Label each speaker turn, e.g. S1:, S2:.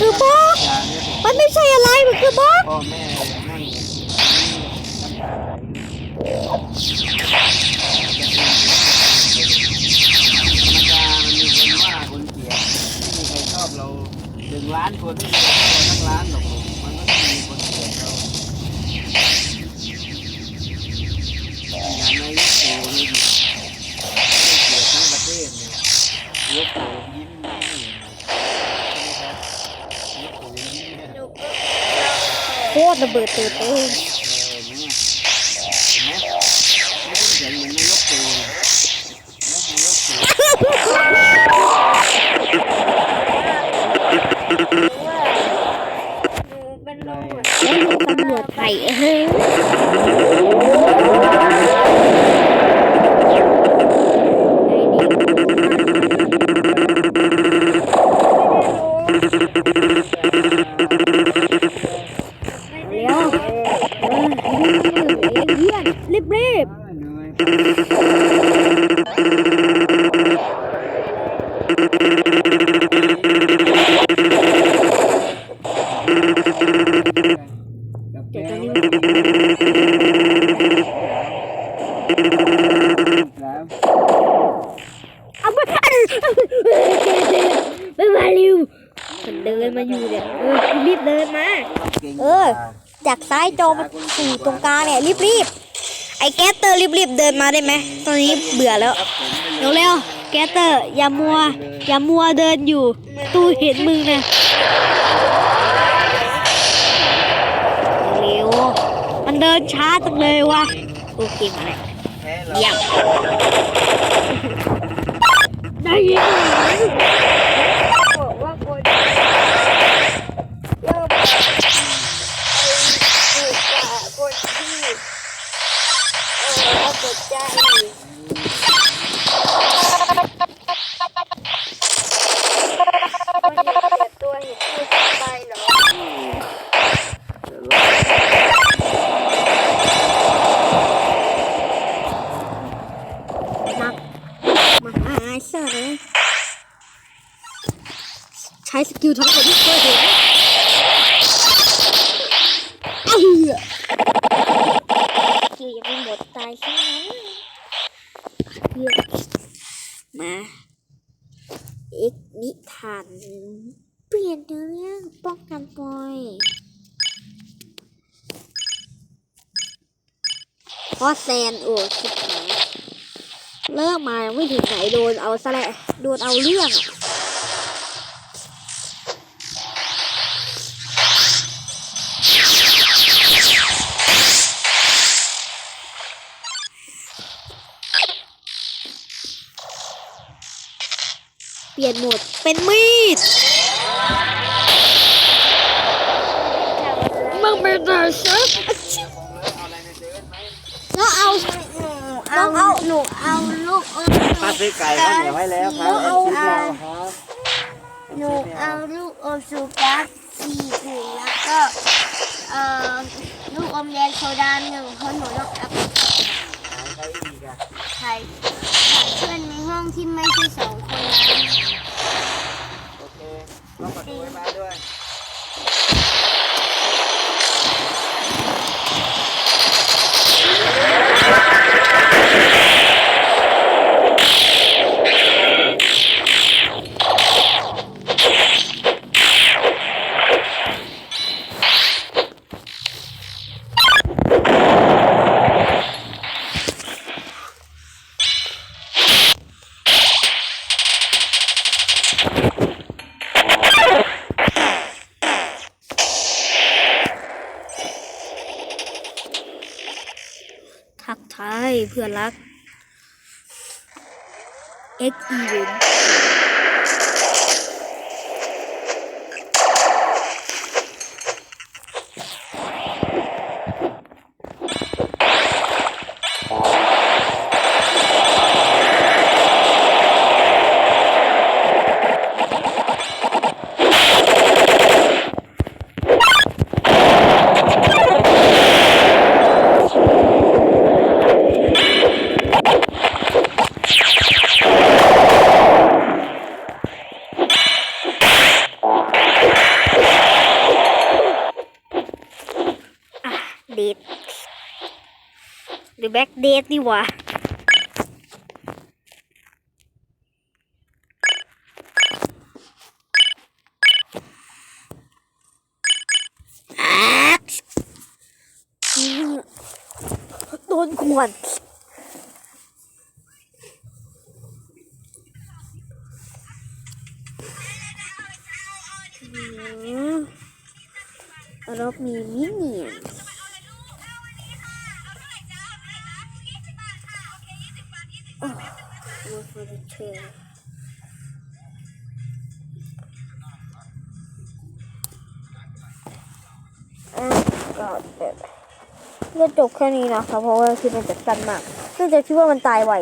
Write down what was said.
S1: คือบล็อกมันไม่ใช่อะไร มันคือบล็อก
S2: พ่อแม่นั่งธรรมดามีคนว่าคนเกลียดไม่มีใครชอบเราหนึ่งล้านคนไม่มีใครชอบเราทั้งล้านหรอก ตรระเบิ
S1: ดตื่นเต้น
S3: เป็นโรค
S1: ตำรวจไทยเฮ้ยเร็วเออเยี่ยนรีบรีบ
S2: เดี๋ยวตอนนี้ แล้ว
S1: เอามาไม่มาเร็วมันเดินมาอยู่เนี่ยเออรีบเดินมา เออ จากซ้ายจอมาสู่ตรงกลางเนี่ยรีบรีบไอ้แกสเตอร์รีบรีบๆเดินมาได้ไหมตอนนี้เบื่อแล้วเร็วเร็วแกสเตอร์อย่ามัว อย่ามัวเดินอยู่ ตู้เห็นมึงนะเร็วมันเดินช้าจังเลยวะโอเคมาเลย
S2: แส
S1: กิลทั้งหมดที่เคยเห็นเอ้าสกิลยังไม่หมดตายซะงั้นมาเอ็กนิทานเปลี่ยนเนื้อเรื่องป้องกันปอยเพราะแซนโอ้คิดหายเลิกมาไม่ถึงไหนโดนเอาซะแหละโดนเอาเรื่อง ปลี่ยนโหมดเป็นมีดมึงเป็นอะไรซะแล้วเอา
S3: เอาเอาหนูเอาลูกอม
S2: ป้าซื้อไก่ข้าวเหนียวให้แล้วครับแอดชิดเราครับ
S3: หนูเอาลูกอมสุกัสสี่ถุงแล้วก็เอ่อลูกอมแดงโซดาหนึ่งเพราะหนูต้องเอาไป
S2: ใค รอีกอะ
S3: ใครเพื่อนในห้องที่ไม่ใช่สองคนนั้น
S2: โอเคต้องประตูไว้มาด้วย
S1: ทักทายเพื่อนรัก X Event แบ็กเดทดีวะโดนขวนอืมรอบมีมินิยน Look for the tail. อะก็เดี๋ยวก็จบแค่นี้นะคะเพราะว่าคือมันจะสั้นมากเนื่องจากที่ว่ามันตายไว